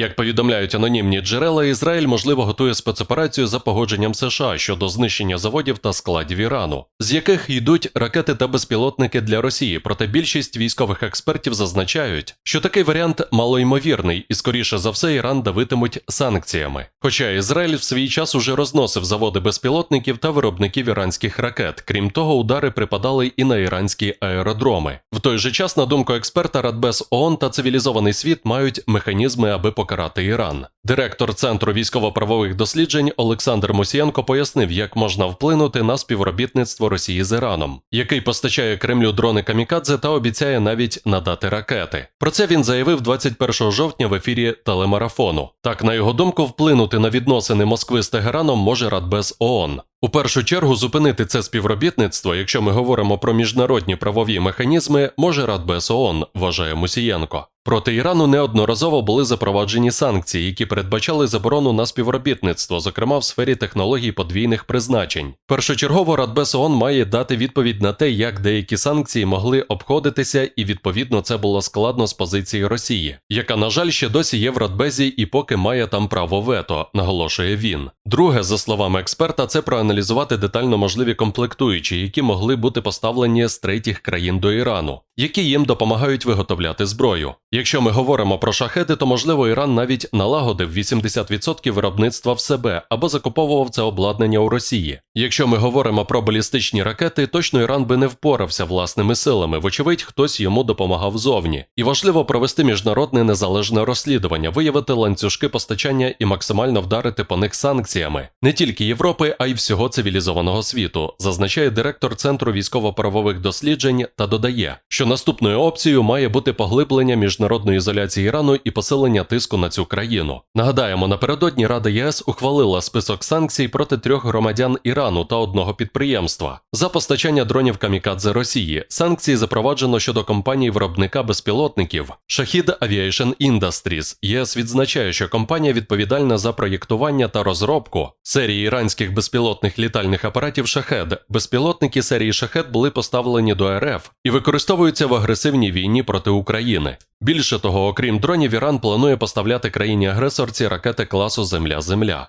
Як повідомляють анонімні джерела, Ізраїль можливо готує спецоперацію за погодженням США щодо знищення заводів та складів Ірану, з яких йдуть ракети та безпілотники для Росії. Проте більшість військових експертів зазначають, що такий варіант малоймовірний, і скоріше за все Іран давитимуть санкціями. Хоча Ізраїль в свій час уже розносив заводи безпілотників та виробників іранських ракет. Крім того, удари припадали і на іранські аеродроми. В той же час, на думку експерта, Радбез ООН та цивілізований світ мають механізми, аби покарати Іран. Директор Центру військово-правових досліджень Олександр Мусієнко пояснив, як можна вплинути на співробітництво Росії з Іраном, який постачає Кремлю дрони камікадзе та обіцяє навіть надати ракети. Про це він заявив 21 жовтня в ефірі телемарафону. Так, на його думку, вплинути на відносини Москви з Тегераном може Радбез ООН. У першу чергу зупинити це співробітництво, якщо ми говоримо про міжнародні правові механізми, може Радбез ООН, вважає Мусієнко. Проти Ірану неодноразово були запроваджені санкції, які передбачали заборону на співробітництво, зокрема в сфері технологій подвійних призначень. Першочергово Радбез ООН має дати відповідь на те, як деякі санкції могли обходитися, і відповідно це було складно з позиції Росії, яка, на жаль, ще досі є в Радбезі і поки має там право вето, наголошує він. Друге, за словами експерта, це проаналізувати детально можливі комплектуючі, які могли бути поставлені з третіх країн до Ірану, які їм допомагають виготовляти зброю. Якщо ми говоримо про шахети, то можливо Іран навіть налагодив 80% виробництва в себе або закуповував це обладнання у Росії. Якщо ми говоримо про балістичні ракети, точно Іран би не впорався власними силами, вочевидь, хтось йому допомагав зовні. І важливо провести міжнародне незалежне розслідування, виявити ланцюжки постачання і максимально вдарити по них санкціями не тільки Європи, а й всього цивілізованого світу, зазначає директор Центру військово-правових досліджень та додає, що наступною опцією має бути поглиблення міжнародної ізоляції Ірану і посилення тиску на цю країну. Нагадаємо, напередодні Рада ЄС ухвалила список санкцій проти трьох громадян Ірану та одного підприємства за постачання дронів камікадзе Росії. Санкції запроваджено щодо компанії виробника безпілотників Shahid Aviation Industries. ЄС відзначає, що компанія відповідальна за проєктування та розробку серії іранських безпілотних літальних апаратів Шахед. Безпілотники серії Шахед були поставлені до РФ і використовуються в агресивній війні проти України. Більше того, окрім дронів, Іран планує поставляти країні-агресорці ракети класу Земля-Земля.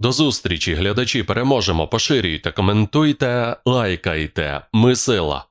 До зустрічі, глядачі, переможемо, поширюйте, коментуйте, лайкайте. Ми сила.